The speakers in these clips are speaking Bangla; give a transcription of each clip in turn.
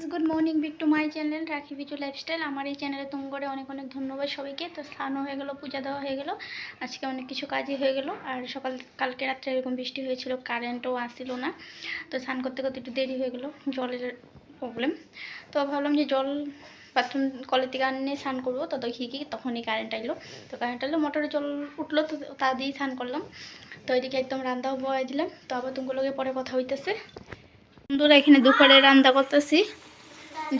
ফ্রেন্ডস গুড মর্নিং বিক to my channel Rakhi Bichu lifestyle আমার এই চ্যানেলে তুম করে অনেক অনেক ধন্যবাদ সবাইকে। তো স্নানও হয়ে গেলো, পূজা দেওয়া হয়ে গেলো। আজকে অনেক কিছু কাজই হয়ে গেলো। আর সকাল, কালকে রাত্রে এরকম বৃষ্টি হয়েছিল কারেন্টও আসছিল না। তো স্নান করতে করতে একটু দেরি হয়ে গেলো, জলের প্রবলেম তো ভাবলাম যে জল বাথরুম কলের থেকে আনিয়ে স্নান করব। তো দেখি কি, তখনই কারেন্ট আইলো তো কারেন্ট আইলো মোটরে জল উঠল তো তা দিয়েই স্নান করলাম। তো এদিকে একদম রান্নাও বয়াই দিলাম। তো আবার তুমগুলোকে পরে কথা হইতেছে। বন্ধুরা, এখানে দুপুরে রান্না করতেছি।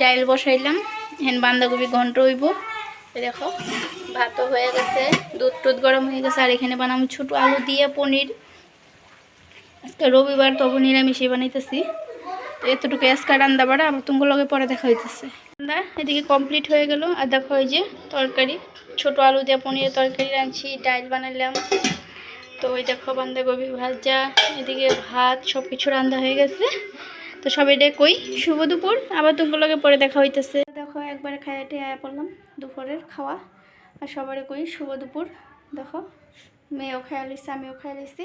ডাইল বসাইলাম। এখানে বাঁধাকপি ঘন্ট হইব। দেখো, ভাতও হয়ে গেছে, দুধ টুধ গরম হয়ে গেছে, আর এখানে বানাম ছোটো আলু দিয়ে পনির। আজকে রবিবার, তবু নিরামিষই বানাইতেছি। তো এতটুকু আজকে রান্না বাড়া, আবার তোমার লগে পরে দেখা হইতেছে। রান্না এদিকে কমপ্লিট হয়ে গেল, আর দেখো এই যে তরকারি। ছোট আলু দিয়ে পনিরের তরকারি রাঁধছি, ডাইল বানাইলাম। তো ওই দেখো বাঁধাকপি ভাজা, এদিকে ভাত সব কিছু রান্না হয়ে গেছে। তো সবাই রে কই? শুভ দুপুর। আবার তোমাগুলোকে পরে দেখা হইতেছে। দেখো, একবার খাইয়া টেয়া পড়লাম দুপুরের খাওয়া। আর সবারে কই, শুভ দুপুর। দেখো, মেয়েও খাইয়া লিখছে আমিও খাইয়া লিখছি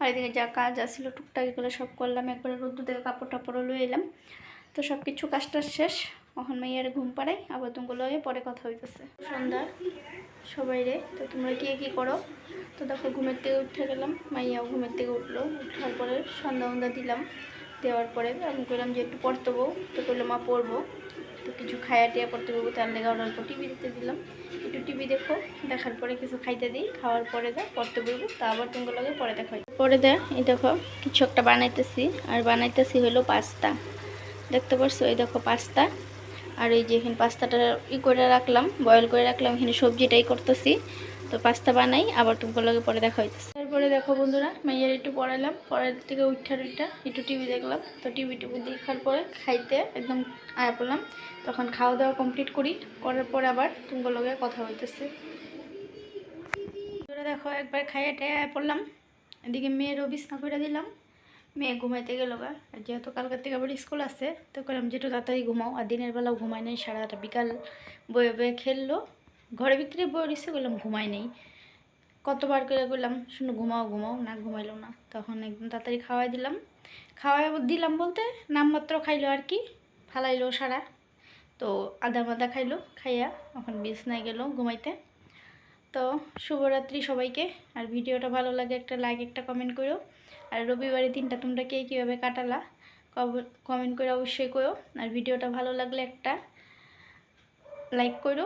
আর এদিকে যা কাজ আসছিল টুকটাক এগুলো সব করলাম। একবারে রোদ্দু কাপড় টাপড়ও লয়ে এলাম। তো সব কিছু কাজটা শেষ। এখন মেয়ের ঘুম পাড়াই আবার তুমগুলো পরে কথা হইতেছে। সন্ধ্যা, সবাই রে, তো তোমরা কে কী করো? তো দেখো, ঘুমের থেকে উঠে গেলাম। মাইয়াও ঘুমের থেকে উঠল। উঠার পরে সন্ধ্যা দিলাম। দেওয়ার পরে আমি করলাম যে একটু পড়তে বউ। তো করল মা, পড়ব। তো কিছু খাইয়া টিয়া পড়তে বলব তার লেগে অল্প টিভি দিতে দিলাম। একটু টিভি দেখো, দেখার পরে কিছু খাইতে দিই, খাওয়ার পরে দেয় পড়তে বলব তা আবার তোমার লাগে পরে দেখা পরে দেয় এই দেখো, কিছু একটা বানাইতেছি, আর বানাইতেছি হলো পাস্তা। দেখতে পারছ? এই দেখো পাস্তা। আর এই যে এখানে পাস্তাটা ই করে রাখলাম বয়েল করে রাখলাম, এখানে সবজিটাই করতেছি। তো পাস্তা বানাই, আবার তোমার লাগে পরে দেখা হইতেছে। তারপরে দেখো বন্ধুরা, মাইয়ার একটু পড়ালাম পড়ার থেকে উঠার উঠা একটু টিভি দেখলাম। তো টিভি টিভি দেখার পরে খাইতে একদম আয়া পড়লাম। তখন খাওয়া দাওয়া কমপ্লিট করি, করার পর আবার তোমার লগে কথা হইতেছে। দেখো, একবার খাইয়ে টাইয়া পড়লাম। এদিকে মেয়েরও বিছনা করে দিলাম। মেয়ে ঘুমাইতে গেল গা। আর যেহেতু কালকার থেকে আবার স্কুল আছে, তো করলাম যেটু তাড়াতাড়ি ঘুমাও। আর দিনের বেলাও ঘুমাই নাই সারাটা বিকাল বয়ে বয়ে খেললো। ঘরের ভিতরে বয়ে দিচ্ছে বললাম ঘুমাই নেই। কতবার করে বললাম, শুনে, ঘুমাও ঘুমাও, না ঘুমাইলো না। তখন একদম তাড়াতাড়ি খাওয়াই দিলাম। খাওয়াই দিলাম বলতে নামমাত্র খাইলো আর কি, ফালাইলো সারা। তো আধা মাদা খাইলো, খাইয়া এখন বিছনায় গেল ঘুমাইতে। তো শুভরাত্রি সবাইকে, আর ভিডিওটা ভালো লাগে একটা লাইক একটা কমেন্ট করো আর রবিবারের দিনটা তোমরা কে কীভাবে কাটালা কমেন্ট করে অবশ্যই করো আর ভিডিওটা ভালো লাগলে একটা লাইক করো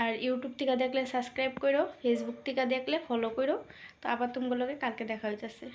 আর ইউটিউব থেকে দেখলে সাবস্ক্রাইব করো ফেসবুক থেকে দেখলে ফলো করো। তো আবার তোমাগুলোকে কালকে দেখা হইতেছে।